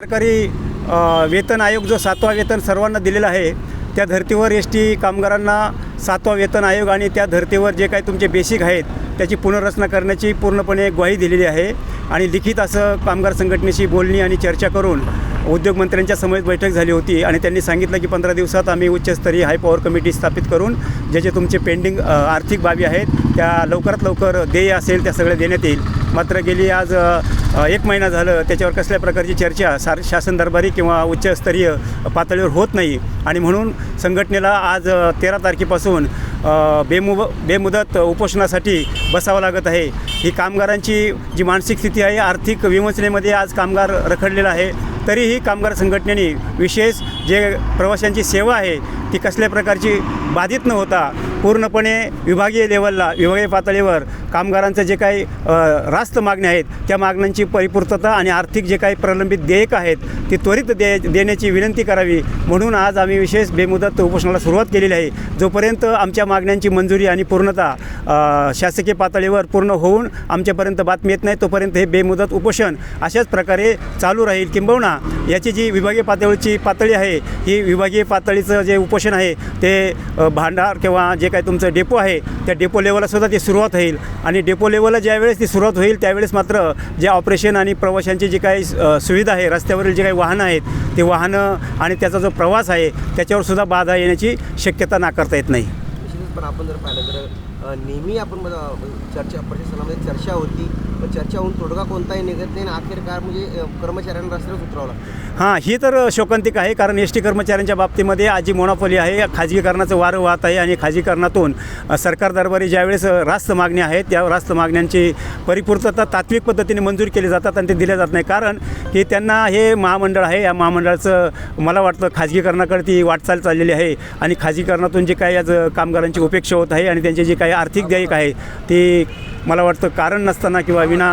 सरकारी वेतन आयोग जो सातवा वेतन सर्वांना दिलेला आहे त्या धर्तीवर एस टी कामगारांना सातवा वेतन आयोग आणि त्या धर्तीवर जे काही तुमचे बेसिक आहेत त्याची पुनर्रचना करण्याची पूर्णपणे ग्वाही दिलेली आहे. आणि लिखित असं कामगार संघटनेशी बोलणी आणि चर्चा करून उद्योगमंत्र्यांच्या समवेत बैठक झाली होती आणि त्यांनी सांगितलं की पंधरा दिवसात आम्ही उच्चस्तरीय हाय पॉवर कमिटी स्थापित करून जे जे तुमचे पेंडिंग आर्थिक बाबी आहेत त्या लवकरात लवकर देय असेल त्या सगळ्या देण्यात येईल. मात्र गेली आज एक महिना झालं त्याच्यावर कसल्या प्रकारची चर्चा सार शासन दरबारी किंवा उच्चस्तरीय पातळीवर होत नाही. आणि म्हणून संघटनेला आज तेरा तारखेपासून बेमु बेमुदत उपोषणासाठी बसावं लागत आहे. ही कामगारांची जी मानसिक स्थिती आहे आर्थिक विमोचनेमध्ये आज कामगार रखडलेला आहे. तरीही कामगार संघटनेने विशेष जे प्रवाशांची सेवा आहे ती कसल्या प्रकारची बाधित न होता पूर्णपणे विभागीय लेवलला विभागीय पातळीवर कामगारांचं जे काही रास्त मागण्या आहेत त्या मागण्यांची परिपूर्तता आणि आर्थिक जे काही प्रलंबित देयक आहेत ती त्वरित दे देण्याची विनंती करावी. म्हणून आज आम्ही विशेष बेमुदत उपोषणाला सुरुवात केलेली आहे. जोपर्यंत आमच्या मागण्यांची मंजुरी आणि पूर्णता शासकीय पातळीवर पूर्ण होऊन आमच्यापर्यंत बातमी येत नाही तोपर्यंत हे बेमुदत उपोषण अशाच प्रकारे चालू राहील किंबहुना. याची जी विभागीय पातळीची पातळी आहे ही विभागीय पातळीचं जे उपोषण आहे ते भांडार किंवा जे जे काही तुमचं डेपो आहे त्या डेपो लेवलला सुद्धा ती सुरुवात होईल. आणि डेपो लेवलला ज्यावेळेस ती सुरुवात होईल त्यावेळेस मात्र जे ऑपरेशन आणि प्रवाशांची जी काही सुविधा आहे रस्त्यावरील जे काही वाहनं आहेत ते वाहनं आणि त्याचा जो प्रवास आहे त्याच्यावर सुद्धा बाधा येण्याची शक्यता नाकारता येत नाही. पण आपण जर पाहिलं तर नेहमी आपण चर्चा प्रशासनामध्ये चर्चा होती. चर्चा होऊन तोडगा कोणताही निघत नाही आणि अखेरकार म्हणजे कर्मचाऱ्यांना रस्त्यावर उतरावं लागतं. हां ही तर शोकांतिक आहे कारण एस टी कर्मचाऱ्यांच्या बाबतीमध्ये आजी जी आहे. खाजगीकरणाचं वारं वाहत आहे आणि खाजगीकरणातून सरकार दरबारी ज्यावेळेस रास्त मागण्या आहेत त्या रास्त मागण्यांची परिपूर्तता तात्विक पद्धतीने मंजूर केली जातात आणि ते दिल्या जात नाही. कारण की त्यांना हे महामंडळ आहे. या महामंडळाचं मला वाटतं खाजगीकरणाकडे ती वाटचाल चाललेली आहे आणि खाजगीकरणातून जे काही आज कामगारांची उपेक्षा होत आहे आणि त्यांचे जे काही आर्थिक देयक आहे ती मला वाटतं कारण नसताना किंवा विना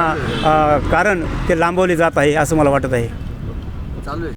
कारण ते लांबवले जात आहे असं मला वाटत आहे. चालू आहे.